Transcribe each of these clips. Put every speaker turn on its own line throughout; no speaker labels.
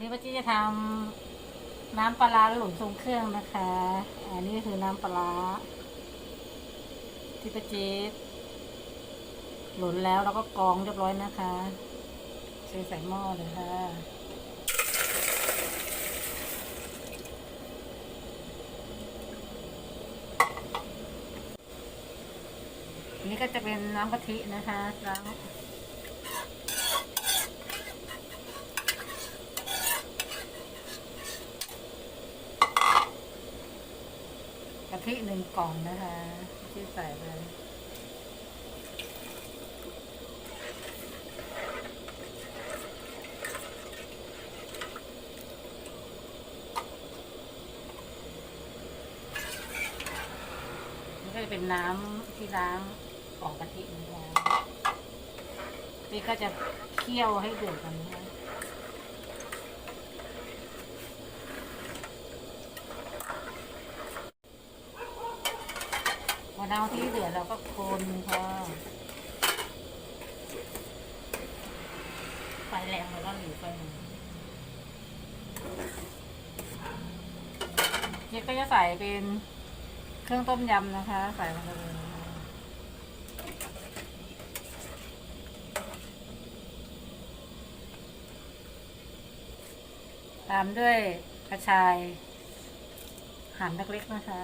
วันนี้ป้าจี้จะทำน้ำปลาร้าหลุนทรงเครื่องนะคะ อันนี้คือน้ำปลาร้าที่ป้าจี้หลุนแล้วแล้วก็กรองเรียบร้อยนะคะเทใส่หม้อเลยค่ะนนี้ก็จะเป็นน้ำกะทินะคะแล้างกะ ทิหนึ่งกล่องนะคะ ที่ใส่ไปนี่ก็จะเป็นน้ำที่ล้างกล่องกะทินะคะนี่ก็จะเคี่ยวให้เดือดกันนะคะ มะนาวที่เหลือเราก็คนค่ะไฟแรงแล้วก็หลีไฟหนึ่งนี่ก็จะใส่เป็นเครื่องต้มยำนะคะ ใส่ลงไปเลยตามด้วยกระชายหั่นเล็กๆนะคะ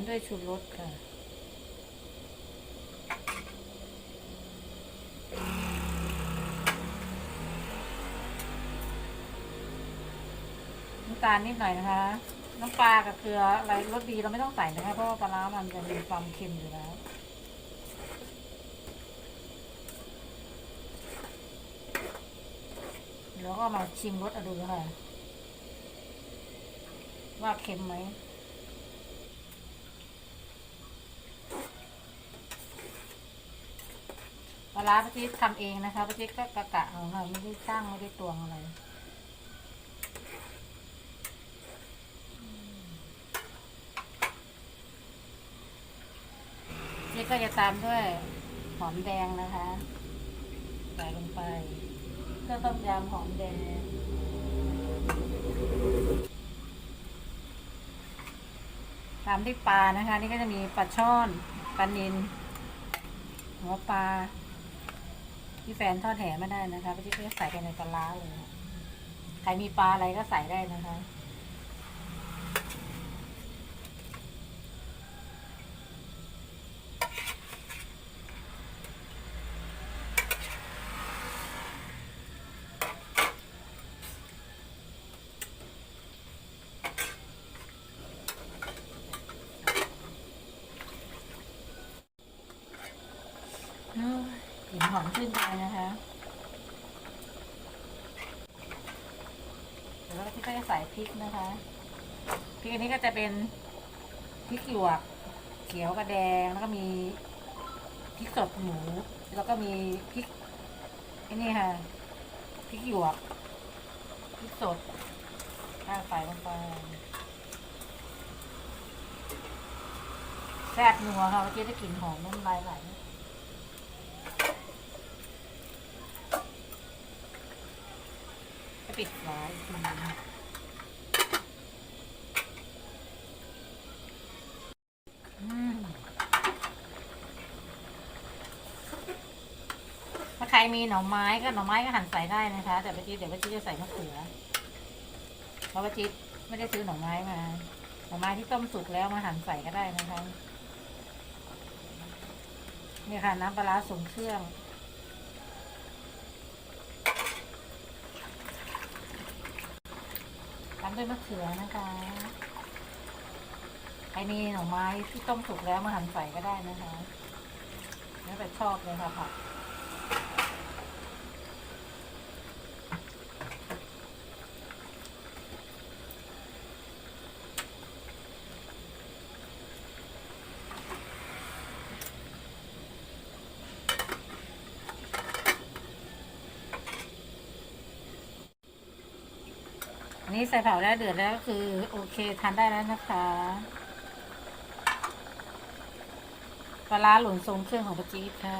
ามด้วยชูรสค่ะ น้ำตาลนิดหน่อยนะคะ น้ำปลากับเกลืออะไรรสดีเราไม่ต้องใส่นะคะ เพราะว่าปลาร้ามันจะมีความเค็มอยู่แล้วแล้วก็มาชิมรสอดูค่ะ ว่าเค็มไหม ปลาร้าป้าจิ๊ดทำเองนะคะป้าจิ๊ดก็กะกะเอาค่ะไม่ได้ช่างไม่ได้ตวงอะไรนี่ก็จะตามด้วยหอมแดงนะคะใส่ลงไปเครื่องต้มยำหอมแดงตามด้วยปลานะคะ นี่ก็จะมีปลาช่อนปลานิลหัวปลา ที่แฟนทอดแหไม่ได้นะคะพี่ก็จะใส่ไปในปลาร้าเลย ใครมีปลาอะไรก็ใส่ได้นะคะ โอ้ยกลิ่น หอมชื่นใจนะคะเดี๋ยวเราที่ก็จะใส่พริกนะคะพริกอันนี้ก็จะเป็นพริกหยวกเขียวกับแดงแล้วก็มีพริกสดหมู แล้วก็มีพริกอ้นี่ค่ะพริกหยวกพริกสดถ้าใส่ลงไปแซ่บนัวค่ะเมื่อกี้ได้กลิ่นหอมน้ำลายไหล ก็ ปิดไว้อีกทีนึงอืมถ้าใครมีหน่อไม้ก็หน่อไม้ก็หั่นใส่ได้นะคะ แต่ป้าจิ๊ดเดี๋ยวป้าจิ๊ดจะใส่มะเขือเพราะป้าจิ๊ดไม่ได้ซื้อหน่อไม้มาหน่อไม้ที่ต้มสุกแล้วมาหั่นใส่ก็ได้นะคะนี่ค่ะน้ำปลาร้าสูงเครื่อง ตาม ด้วยมะเขือนะคะใครมีหน่อไม้ที่ต้มสุกแล้วมาหั่นใส่ก็ได้นะคะ แล้วแต่ชอบเลยค่ะผัก อันนี้ใส่เผาได้เดือดแล้วก็คือโอเคทานได้แล้วนะคะปลาร้าหลุนทรงเครื่องของป้าจี๊ดค่ะ